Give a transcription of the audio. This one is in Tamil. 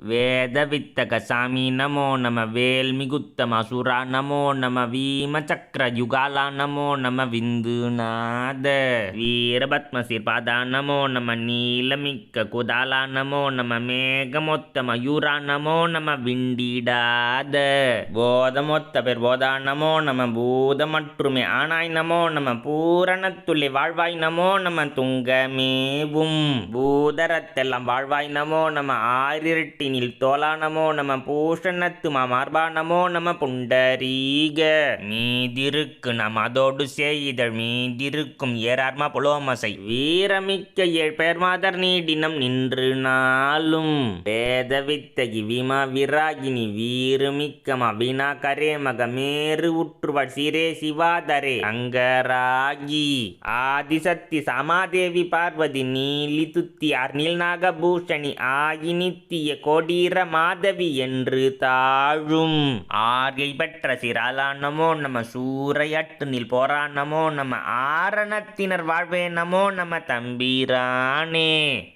வேதவித்தகசாமி நமோ நம வேல்மிகுத்தம சுரா நமோ நம வீம சக்கர யுகாலா நமோ நம விந்துநாத வீரபத்மசிபாதா நமோ நம நீலமிக்க குதாலா நமோ நம மேகமொத்த மயூரா நமோ நம விண்டிடாத போதமொத்த பெர் போதா நமோ நம பூத மற்றுமே ஆனாய் நமோ நம பூரணத்துள்ளி வாழ்வாய் நமோ நம துங்கமேவும் பூதரத்தெல்லாம் வாழ்வாய் நமோ நம ஆரிரட்டி ஆரிரட்டினில் தோலா நமோ நம பூஷணத்து மார்பா நமோ நம புண்டரீக. மீதிருக்கு நம் அதோடு சேயிதழ் மீதிருக்கும் ஏறார்மா புலோமசை. வீரமிக்க ஏழ் பேர் மாதர் நீடினம் நின்று நாளும். வேத வித்தகி விமா விராகினி வீருமிக்கமா வினா கரே மக மேரு உற்றுவள் சிரே சிவாதரே. அங்கராகி ஆதிசக்தி சமாதேவி பார்வதி நீலி துத்தி அர்நில் நாகபூஷணி ஆகி நித்திய கோடீர மாதவி என்று தாழும். ஆர்கை பெற்ற சிராலானமோ நம்ம சூறையட்டு நில் போராணமோ நம்ம ஆரணத்தினர் வாழ்வே நமோ நம தம்பிரானே.